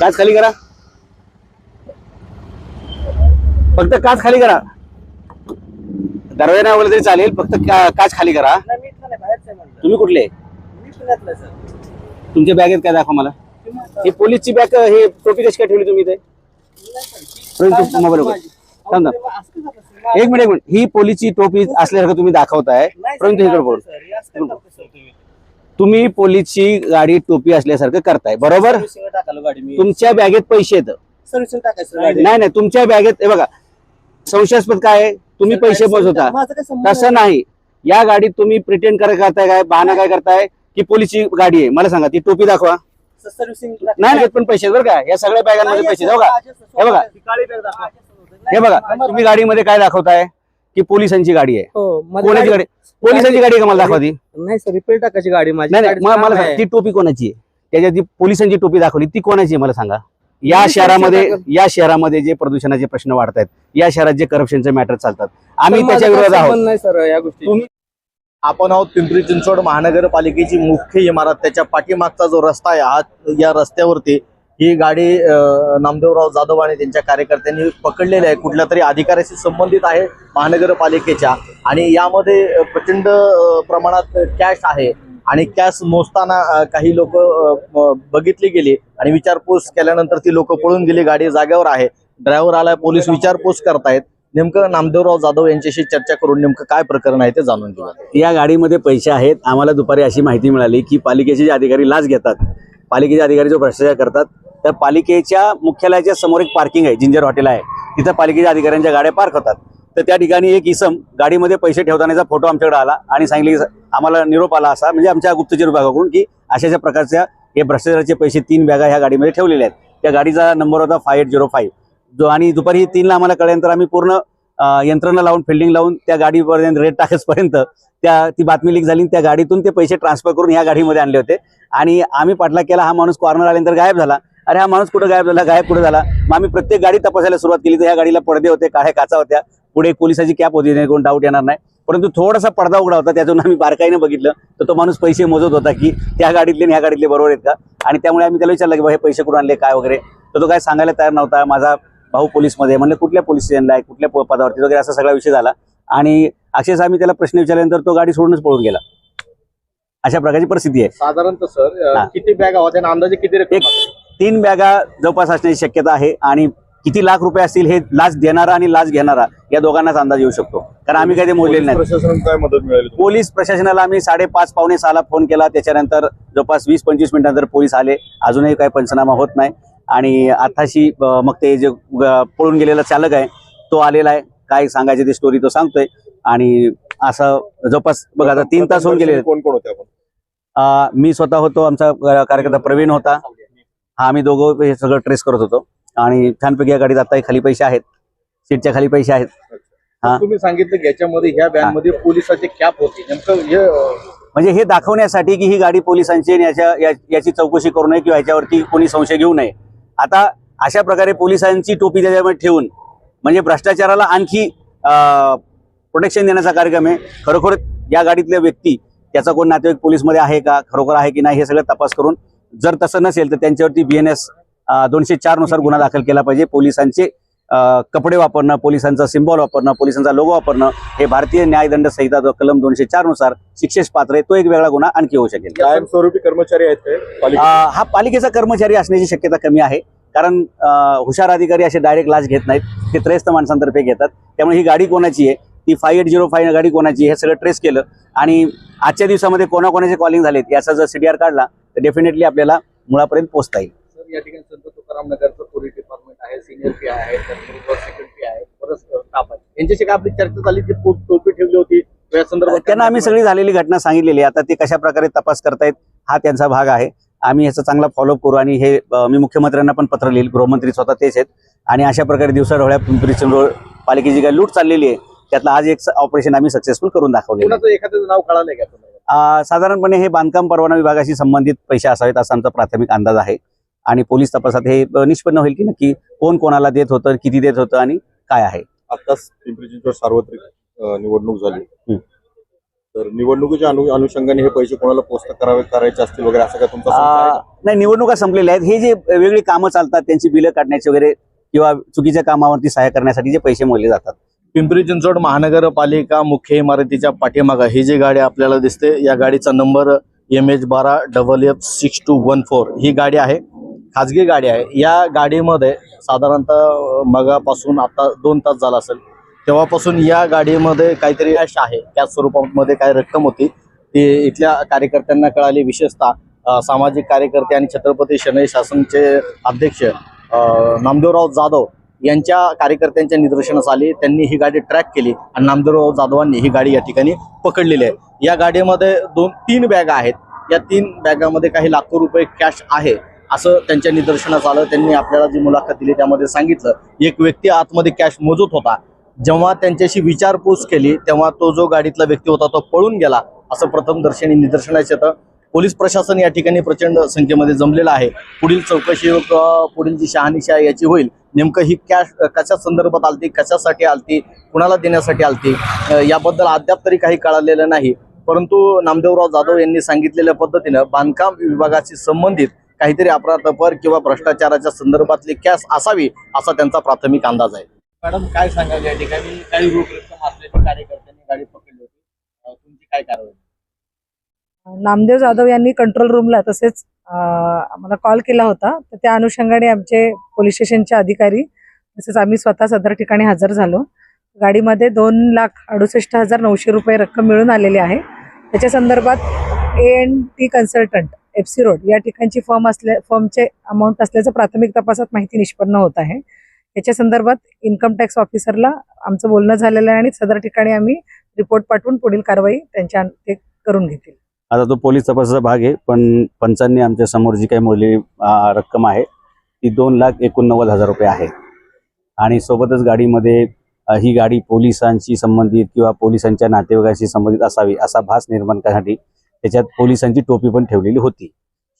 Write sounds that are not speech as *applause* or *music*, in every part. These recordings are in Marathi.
काच खाली करा. फक्त काच खाली करा. दरवाजा नाही बोललं तरी चालेल फक्त का- काच खाली करा. तुम्ही कुठले. तुमच्या बॅगेत काय? दाखवा मला. तुम्ही ही पोलीसची बॅग हे टोपी कशी काय ठेवली तुम्ही इथे? काय मोबाईल थांब? एक मिनिट एक मिनिट. ही पोलीसची टोपी असल्यासारखं तुम्ही दाखवताय. प्रवीण हे इकडे असं, बोल तुम्ही? पोलीसची गाडी टोपी असल्यासारखं करताय बरोबर? तुमच्या बॅगेत पैसे येतं नाही नाही तुमच्या बॅगेत हे बघा संशयास्पद काय आहे? तुम्ही पैसे संबंध तसं नाही. या गाडीत तुम्ही प्रिटेंड करत करताय काय बहाणा काय करताय की पोलीसची गाडी आहे? मला सांगा ती टोपी दाखवा. नाही नाही पण पैसे बरं का. या सगळ्या बॅगांमध्ये पैसे जाऊ का हे बघा. हे बघा तुम्ही गाडीमध्ये काय दाखवताय? की पोलिसांची गाडी आहे. हो कोणाची गाडी पोलिसांची गाडी आहे का मला दाखवा ती? नाही सर रिपेअर टाकायची गाडी माझी. नाही नाही गाडीचं मला नाव मला आहे. सांगा, ती टोपी कोणाची आहे? त्याच्यात जी पोलिसांची टोपी दाखवली ती कोणाची आहे मला सांगा? या पोलिसांची शहरामध्ये. या शहरामध्ये जे प्रदूषणाचे प्रश्न वाढत आहेत या शहरात जे करप्शनचे मॅटर चालतात आम्ही माझं त्याच्या विरोधात आहोत संबंध नाही सर या गोष्टी तुम्ही आपण आहोत पिंपरी चिंचवड महानगरपालिकेची मुख्य इमारत त्याच्या पाठीमागचा जो रस्ता आहे हा या रस्त्यावरती ही गाडी नामदेवराव जाधव आणि त्यांच्या कार्यकर्त्यांनी पकडलेली आहे. कुठल्या तरी अधिकाऱ्याशी संबंधित आहे महानगरपालिकेच्या. आणि यामध्ये प्रचंड प्रमाणात कॅश आहे. आणि कॅश मोजताना काही लोक बघितली गेली. आणि विचारपूस केल्यानंतर ती लोक पळून गेली. गाडी जागेवर आहे. ड्रायव्हर आलाय पोलीस विचारपूस करतायत. नेमकं नामदेवराव जाधव यांच्याशी चर्चा करून नेमकं काय प्रकरण आहे ते जाणून घेऊ या गाडीमध्ये पैसे आहेत. आम्हाला दुपारी अशी माहिती मिळाली की पालिकेचे जे अधिकारी लाच घेतात पालिकेचे अधिकारी जो भ्रष्टाचार करतात तर पालिकेच्या मुख्यालयाच्या समोर एक पार्किंग आहे जिंजर हॉटेल आहे. तिथं पालिकेच्या अधिकाऱ्यांच्या गाड्या पार्क होतात. तर त्या ठिकाणी एक इसम गाडीमध्ये पैसे ठेवतानाचा फोटो आमच्याकडे आला आणि सांगितले की आम्हाला निरोप आला असा. म्हणजे आमच्या गुप्तचर विभागाकडून की अशा अशा प्रकारच्या हे भ्रष्टाचाराचे पैसे तीन बॅगा ह्या गाडीमध्ये ठेवलेले आहेत. त्या गाडीचा नंबर होता फाय एट झिरो फाईव्ह जो आणि दुपारी तीनला आम्हाला कळल्यानंतर आम्ही पूर्ण यंत्रणा लावून फिल्डिंग लावून त्या गाडीपर्यंत रेट टाकेसपर्यंत त्या ती बातमी लीक झाली आणि त्या गाडीतून ते पैसे ट्रान्सफर करून ह्या गाडीमध्ये आणले होते. आणि आम्ही पाठलाग केला हा माणूस कॉर्नर आल्यानंतर गायब झाला. अरे हा माणूस कुठं गायब झाला? गायब कुठं झाला? मग आम्ही प्रत्येक गाडी तपासायला सुरुवात केली. तर ह्या गाडीला पडदे होते काळ्या काचा होत्या. पुढे पोलिसाची कॅप होती जेणेकरून कोण डाऊट येणार नाही. परंतु थोडासा पडदा उघडा होता त्यातून आम्ही बारकाईने बघितलं. तर तो माणूस पैसे मोजत होता की त्या गाडीतले आणि ह्या गाडीतले बरोबर आहेत का? आणि त्यामुळे आम्ही त्याला विचारलं की हे पैसे कुठून आणले काय वगैरे? तर तो काय सांगायला तयार नव्हता. माझा भाऊ पोलीसमध्ये म्हणलं कुठल्या पोलीस स्टेशनला आहे? कुठल्या पदावरती? वगैरे असा सगळा विषय झाला. आणि अक्षरशः आम्ही त्याला प्रश्न विचारल्यानंतर तो गाडी सोडूनच पळून गेला. अशा प्रकारची परिस्थिती आहे. साधारणतः सर. किती बॅग आणि अंदाजे किती रक्कम तीन बॅगा जवळपास असण्याची शक्यता आहे आणि किती लाख रुपये असतील हे लाच देणारा आणि लाच घेणारा या दोघांनाच अंदाज येऊ शकतो. कारण आम्ही काही ते मोजलेले नाही. पोलीस प्रशासनाला आम्ही साडेपाच पावणे सहाला फोन केला. त्याच्यानंतर जवळपास वीस पंचवीस मिनिटांनंतर पोलीस आले. अजूनही काही पंचनामा होत नाही. आणि आताशी मग ते जे पळून गेलेला चालक आहे तो आलेला आहे. काय सांगायचे ते स्टोरी तो सांगतोय. आणि असं जवळपास बघा आता तीन तास होऊन गेले कोण कोण होते आपण? मी स्वतः होतो. आमचा कार्यकर्ता प्रवीण होता. हा आम्ही दोघं हे सगळं ट्रेस करत होतो. आणि छानपैकी या गाडीत आता खाली पैसे आहेत. सीटच्या खाली पैसे आहेत. हा. तुम्ही सांगितलं की याच्यामध्ये ह्या बॅगमध्ये पोलिसाचे कॅप होते. नेमकं हे म्हणजे हे दाखवण्यासाठी की ही गाडी पोलिसांची आणि याच्या याची चौकशी करू नये किंवा याच्यावरती कोणी संशय घेऊ नये. आता अशा प्रकारे पोलिसांची टोपी त्याच्यामध्ये ठेवून म्हणजे भ्रष्टाचाराला आणखी प्रोटेक्शन देण्याचा कार्यक्रम आहे. खरोखर या गाडीतल्या व्यक्ती त्याचा कोण नातेवाईक पोलीसमध्ये आहे का खरोखर आहे की नाही हे सगळं तपास करून जर तसं नसेल तर त्यांच्यावरती बी एन एस दोनशे चारनुसार गुन्हा दाखल केला पाहिजे. पोलिसांचे कपडे वापरणं पोलिसांचा सिम्बॉल वापरणं पोलिसांचा लोगो वापरणं हे भारतीय न्यायदंड संहिता जो कलम दोनशे चारनुसार शिक्षेस पात्र आहे तो एक वेगळा गुन्हा आणखी होऊ शकेल. कायमस्वरूपी कर्मचारी आहेत हा? पालिकेचा? कर्मचारी असण्याची शक्यता कमी आहे. कारण हुशार अधिकारी असे डायरेक्ट लाच घेत नाहीत. ते त्रयस्थ माणसांतर्फे घेतात. त्यामुळे ही गाडी कोणाची आहे? ती फाय एट झिरो फाय गाडी कोणाची हे सगळं ट्रेस केलं. आणि आजच्या दिवसामध्ये कोणाकोणाचे कॉलिंग झालेत याचा जर सीडीआर काढला तर डेफिनेटली आपल्याला मुळापर्यंत पोहोचता येईल. या ठिकाणी संत तुकाराम नगरचं पोलीस डिपार्टमेंट आहे सिनियर पी आहे त्याचबरोबर सेक्रेटरी आहे बरंच स्टाफ आहे. यांच्याशी काय आपली चर्चा झाली ती टोपी ठेवली होती. त्यांना आम्ही सगळी झालेली घटना सांगितलेली आता ते कशा प्रकारे तपास करतायत हा त्यांचा भाग आहे. आम्ही याचा चांगला फॉलोअप करू आणि हे मी मुख्यमंत्र्यांना पण पत्र लिहिल गृहमंत्री स्वतः तेच आहेत. आणि अशा प्रकारे दिवसाढोळ्या पिंपरी चिंचवड पालिकेची काही लूट चाललेली आहे त्यातलं आज एक ऑपरेशन आम्ही सक्सेसफुल करून एखाद्याचं नाव कळालंय का साधारणपणे हे बांधकाम परवाना विभागाशी संबंधित पैसे असावेत असा आमचा प्राथमिक अंदाज आहे. आणि पोलीस तपासात हे निष्पन्न होईल की नक्की कोण कोणाला देत होतं किती देत होतं आणि काय आहे. आताच पिंपरी चिंचवड सार्वत्रिक निवडणूक झाली. हं. तर निवडणुकीच्या अनु अनुषंगाने हे पैसे कोणाला पोस्ट करावे करायचे असतील वगैरे असं काय तुमचा? नाही निवडणुका संपलेल्या आहेत. हे जे वेगळी कामं चालतात त्यांची बिलं काढण्याची वगैरे किंवा चुकीच्या कामावरती सहाय्य करण्यासाठी जे पैसे मोजले जातात पिंपरी चिंचवड महानगरपालिका मुख्य इमारतीच्या पाठीमागं ही जी गाडी आपल्याला दिसते या गाडीचा नंबर एम एच बारा double F six two one four ही गाडी आहे खाजगी गाडी आहे. या गाडीमध्ये साधारणतः मगापासून आता दोन तास झाला असेल तेव्हापासून या गाडीमध्ये काहीतरी यश आहे. त्या स्वरूपामध्ये काय रक्कम होती. ती इथल्या कार्यकर्त्यांना कळाली. विशेषतः सामाजिक कार्यकर्ते आणि छत्रपती शनई शासनचे अध्यक्ष नामदेवराव जाधव यांच्या कार्यकर्त्यांच्या निदर्शनास आली त्यांनी ही गाडी ट्रॅक केली आणि नामदेवराव जाधवांनी ही गाडी या ठिकाणी पकडलेली आहे. या गाडीमध्ये दोन तीन बॅगा आहेत. या तीन बॅगामध्ये काही लाखो रुपये कॅश आहे असं त्यांच्या निदर्शनास आलं. त्यांनी आपल्याला जी मुलाखत दिली त्यामध्ये सांगितलं. एक व्यक्ती आतमध्ये कॅश मोजत होता. जेव्हा त्यांच्याशी विचारपूस केली तेव्हा तो जो गाडीतला व्यक्ती होता तो पळून गेला असं प्रथम दर्शनी निदर्शनास येतं. पोलीस प्रशासन या ठिकाणी प्रचंड संख्येमध्ये जमलेलं आहे. पुढील चौकशी पुढील जी शहानिशा याची होईल नेमकं ही कॅश कशा संदर्भात आलती कशासाठी आलती कुणाला देण्यासाठी आलती याबद्दल अद्याप तरी काही कळालेलं नाही. परंतु नामदेवराव जाधव यांनी सांगितलेल्या पद्धतीनं बांधकाम विभागाशी संबंधित काहीतरी अपराधपर किंवा भ्रष्टाचाराच्या संदर्भातली कॅश असावी असा त्यांचा प्राथमिक अंदाज आहे. मॅडम काय सांगाल या ठिकाणी? काही रोख रक्कम असल्याच्या कार्यकर्त्यांनी गाडी पकडली होती. तुमची काय कारवाई? नामदेव जाधव यांनी कंट्रोल रूमला तसेच आम्हाला कॉल केला होता. तर त्या अनुषंगाने आमचे पोलीस स्टेशनचे अधिकारी तसेच आम्ही स्वतः सदर ठिकाणी हजर झालो. गाडीमध्ये दोन लाख अडुसष्ट हजार नऊशे रुपये रक्कम मिळून आलेली आहे. त्याच्या संदर्भात A N T consultant F C road या ठिकाणची फर्म असल्या फर्मचे अमाऊंट असल्याचं प्राथमिक तपासात माहिती निष्पन्न होत आहे. याच्या संदर्भात इन्कम टॅक्स ऑफिसरला आमचं बोलणं झालेलं आहे आणि सदर ठिकाणी आम्ही रिपोर्ट पाठवून पुढील कारवाई त्यांच्या ते करून घेतील. आता तो पोलीस तपासाचा भाग आहे पण पंचांनी आमच्यासमोर जी काही मोजली रक्कम आहे ती दोन लाख एकोणनव्वद हजार रुपये आहे. आणि सोबतच गाडीमध्ये ही गाडी पोलिसांशी संबंधित किंवा पोलिसांच्या नातेवाईकांशी संबंधित असावी असा भास निर्माण करण्यासाठी त्याच्यात पोलिसांची टोपी पण ठेवलेली होती.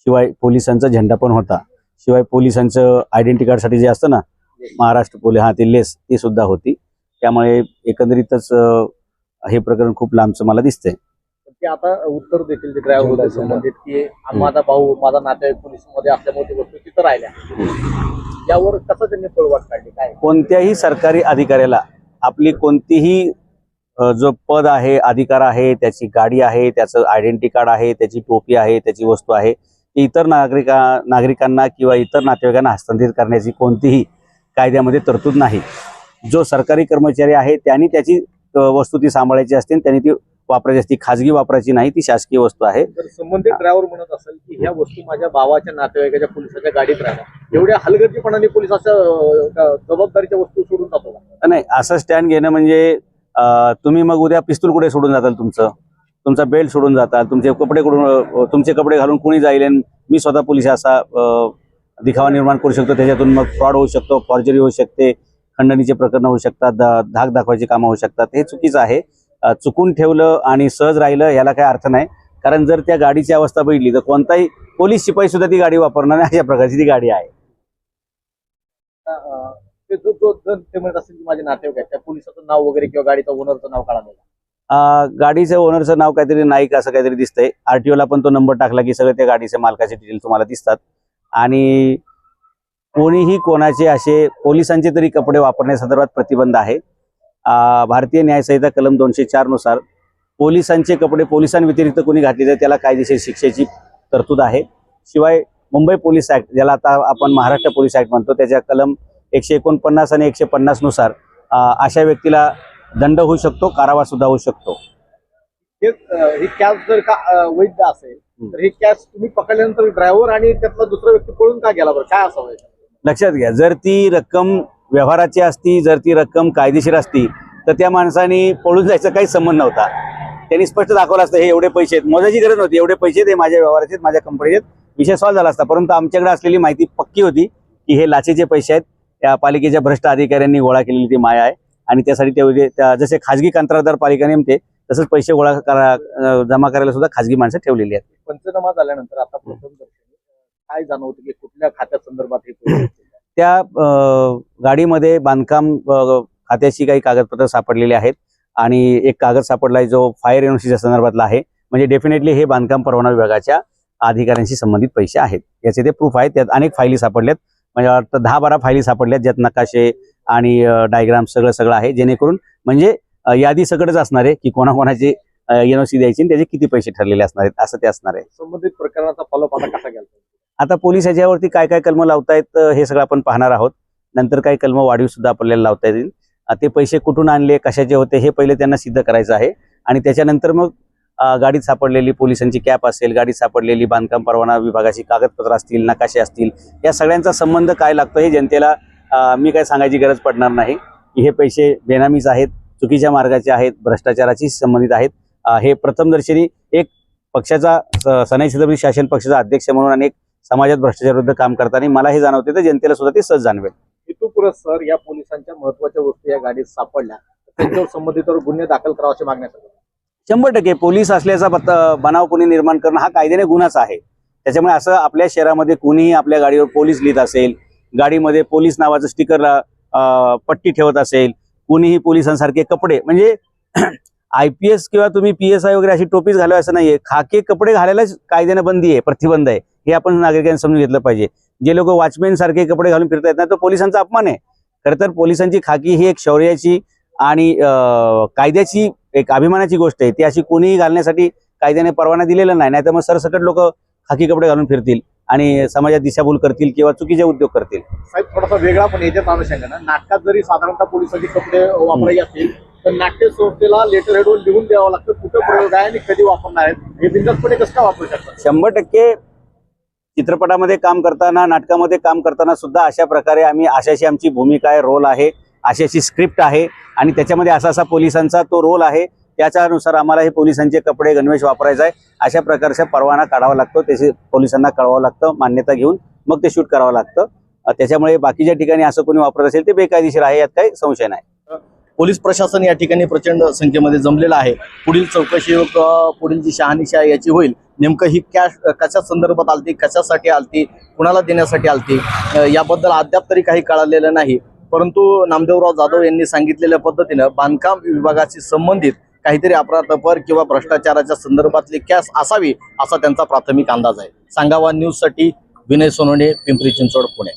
शिवाय पोलिसांचा झेंडा पण होता. शिवाय पोलिसांचं आयडेंटिटी कार्डसाठी जे असतं ना महाराष्ट्र पोलीस हा ते लेस ती सुद्धा होती. त्यामुळे एकंदरीतच हे प्रकरण खूप लांबचं मला दिसतंय. ते आता उत्तर देतील ते ड्रायव्हर होते संबंधित की माझा भाऊ माझा नातेवाईक पोलिसमध्ये असल्यामुळे ती वस्तू तिथं राहिल्या. यावर कसं त्यांनी पळवाट काढली? काय? कोणत्याही सरकारी अधिकाऱ्याला आपली कोणतीही जो पद आहे अधिकार आहे त्याची गाडी आहे त्याचं आयडेंटिटी कार्ड आहे त्याची टोपी आहे त्याची वस्तू आहे ती इतर नागरिका नागरिकांना किंवा इतर नातेवाईकांना हस्तांतरित करण्याची कोणतीही कायद्यामध्ये तरतूद नाही. जो सरकारी कर्मचारी आहे त्यांनी त्याची वस्तू ती सांभाळायची असते आणि त्यांनी ती वापरायची असते खाजगी वापरायची नाही ती शासकीय वस्तू आहे. संबंधित ड्रायव्हर म्हणत असेल की ह्या वस्तू माझ्या भावाच्या नातेवाईकाच्या पोलिसाच्या गाडीत राहिल्या एवढ्या हलगर्जीपणाने पोलीस असं जबाबदारीच्या वस्तू सोडून जातो? नाही असं स्टँड घेणं म्हणजे तुम्ही मग उद्या पिस्तूल कुठे सोडून जाताल तुमचं? तुमचा बेल्ट सोडून जाताल तुमचे कपडे कुठून तुमचे कपडे घालून कोणी जाईल? मी स्वतः पोलीस असा दिखावा निर्माण करू शकतो. त्याच्यातून मग फ्रॉड होऊ शकतो फॉर्जरी होऊ शकते खंडणीचे प्रकरण होऊ शकतात धाक दाखवायची कामं होऊ शकतात. हे चुकीचं आहे. चुकून ठेवलं आणि सहज राहिलं याला काही अर्थ नाही. कारण जर त्या गाडीची अवस्था बघितली तर कोणताही पोलीस शिपाई सुद्धा ती गाडी वापरणार नाही अशा प्रकारची ती गाडी आहे. माझे नातेवाईक त्या पोलिसाचं नाव वगैरे किंवा गाडीचं ओनरचं नाव काढा गाडीचं ओनरचं नाव काहीतरी नाईक असं काहीतरी दिसतंय. आरटीओला पण तो नंबर टाकला की सगळे त्या गाडीचे मालकाचे डिटेल तुम्हाला दिसतात. आणि कोणीही कोणाचे असे पोलिसांचे तरी कपडे वापरण्यासंदर्भात प्रतिबंध आहे. भारतीय न्यायसंहिता कलम दोनशे चारनुसार पोलिसांचे कपडे पोलिसांव्यतिरिक्त कोणी घातले तर त्याला कायदेशीर शिक्षेची तरतूद आहे. शिवाय मुंबई पोलीस ऍक्ट ज्याला आता आपण महाराष्ट्र पोलीस ऍक्ट म्हणतो त्याच्या कलम एकशे एकोणपन्नास आणि एकशे पन्नासनुसार अं, अशा व्यक्तीला दंड होऊ शकतो कारावास सुद्धा होऊ शकतो. हे कॅब जर का वैध असेल तर ही कॅब तुम्ही पकडल्यानंतर ड्रायव्हर आणि त्यातला दुसरा व्यक्ती पळून का गेला बरं? काय असावं? लक्षात घ्या जर ती रक्कम व्यवहाराची असती जर ती रक्कम कायदेशीर असती तर त्या माणसाने पळून जायचा काही संबंध नव्हता. त्यांनी स्पष्ट दाखवलं असतं हे एवढे पैसे आहेत. मोजायची गरज नव्हती. एवढे पैसे आहेत, माझ्या व्यवहाराचे माझ्या कंपनीचे विषय सॉल्व्ह झाला असता. परंतु आमच्याकडे असलेली माहिती पक्की होती की हे लाचेचे पैसे आहेत. त्या पालिकेच्या भ्रष्ट अधिकाऱ्यांनी गोळा केलेली ती माया आहे. आणि त्यासाठी ते त्या जसे खाजगी कंत्राटदार पालिका नेमते तसंच पैसे गोळा करा जमा करायला सुद्धा खाजगी माणसं ठेवलेली आहेत. पंचनामा झाल्यानंतर आता प्रथम काय जाणवतं की कुठल्या खात्या संदर्भात हे त्या गाडीमध्ये बांधकाम खात्याशी खात्याची काही कागदपत्र सापडलेले आहेत आणि एक कागद सापडला आहे जो फायर युनिव्हर्सिटीच्या संदर्भातला आहे. म्हणजे डेफिनेटली हे बांधकाम परवाना विभागाच्या अधिकाऱ्यांशी संबंधित पैसे आहेत. याचे ते प्रूफ आहेत. त्यात अनेक फायली सापडल्यात. म्हणजे वाटतं दहा बारा फायली सापडल्यात ज्यात नकाशे आणि डायग्राम सगळं सगळं आहे. जेणेकरून म्हणजे यादी सगळंच असणार आहे की कोणाकोणाची एनओसी द्यायची आणि त्याचे किती पैसे ठरलेले असणार आहेत असं ते असणार आहे. संबंधित प्रकरणाचा फॉलोअप आता कसा गेला? आता पोलीस याच्यावरती काय काय कलम लावतायत हे सगळं आपण पाहणार आहोत. नंतर काही कलम वाढीव सुद्धा आपल्याला लावता येतील. ते पैसे कुठून आणले कशाचे होते हे पहिले त्यांना सिद्ध करायचं आहे. आणि त्याच्यानंतर मग गाडीत सापडलेली पोलिसांची कॅप असेल गाडीत सापडलेली बांधकाम परवाना विभागाची कागदपत्र असतील नकाशे असतील या सगळ्यांचा संबंध काय लागतो हे जनतेला मी काय सांगायची गरज पडणार नाही. की हे पैसे बेनामीच आहेत चुकीच्या मार्गाचे आहेत भ्रष्टाचाराशी संबंधित आहेत. हे प्रथमदर्शनी एक पक्षाचा स- सनाई छत्रपती शासन पक्षाचा अध्यक्ष म्हणून आणि एक समाजात भ्रष्टाचार विरुद्ध काम करताना मला हे जाणवते तर जनतेला सुद्धा ते सहज जाणवेल. हेतुपुरत सर या पोलिसांच्या महत्त्वाच्या वस्तू या गाडीत सापडल्या. त्यांच्यावर संबंधितवर गुन्हे दाखल करावाचे मागण्यात आले. शंभर टक्के पोलीस असल्याचा बनाव कोणी निर्माण करणं हा कायद्याने गुन्हाच आहे. त्याच्यामुळे असं आपल्या शहरामध्ये कोणीही आपल्या गाडीवर पोलीस लिहित असेल गाडीमध्ये पोलीस नावाचं स्टिकर पट्टी ठेवत असेल कोणीही पोलिसांसारखे कपडे म्हणजे *clears throat* आय पी एस किंवा तुम्ही पी एस आय वगैरे अशी टोपीच घालावी असं नाहीये. खाके कपडे घालायलाच कायद्याने बंदी आहे प्रतिबंध आहे. हे आपण नागरिकांनी समजून घेतलं पाहिजे. जे लोक वॉचमॅन सारखे कपडे घालून फिरतायत ना तो पोलिसांचा अपमान आहे. खरं तर पोलिसांची खाकी ही एक शौर्याची आणि कायद्याची एक अभिमानाची गोष्ट आहे. ती अशी कोणीही घालण्यासाठी कायद्याने परवाना दिलेला नाही. नाहीतर मग सरसकट लोक खाकी कपडे घालून फिरतील आणि समाजात दिशाभूल करतील किंवा चुकीचे उद्योग करतील. साहेब थोडासा वेगळा पण याच्यात अनुषंगानं नाटकात जरी साधारणतः पोलिसांचे कपडे वापरायचे असतील तर नाट्य संस्थेला लेटर हेडवर लिहून द्यावं लागतं कुठं प्रयोग आहे आणि कधी वापरणार आहेत. हे बिंदासपणे कसं वापरू शकतात? शंभर टक्के चित्रपटामध्ये काम करताना नाटकामध्ये काम करताना सुद्धा अशा प्रकारे आम्ही अशाशी आमची भूमिका आहे रोल आहे अशाशी स्क्रिप्ट आहे आणि त्याच्यामध्ये असा असा पोलिसांचा तो रोल आहे. त्याच्यानुसार आम्हाला हे पोलिसांचे कपडे गणवेश वापरायचा आहे. अशा प्रकारचा परवाना काढावा लागतो. त्याचे पोलिसांना कळवावं लागतं मान्यता घेऊन मग ते शूट करावं लागतं. त्याच्यामुळे बाकीच्या ठिकाणी असं कोणी वापरत असेल ते बेकायदेशीर आहे यात काही संशय नाही. पोलीस प्रशासन या ठिकाणी प्रचंड संख्येमध्ये जमलेलं आहे. पुढील चौकशी पुढील जी शहानिशा याची होईल. नेमकं ही कॅश कशा संदर्भात आलती कशासाठी आलती कुणाला देण्यासाठी आलती याबद्दल अद्याप तरी काही कळालेलं नाही. परंतु नामदेवराव जाधव यांनी सांगितलेल्या पद्धतीनं बांधकाम विभागाशी संबंधित काहीतरी अपराधपर किंवा भ्रष्टाचाराच्या संदर्भातली कॅश असावी असा त्यांचा प्राथमिक अंदाज आहे. सांगावा न्यूजसाठी विनय सोनवणे पिंपरी चिंचवड पुणे.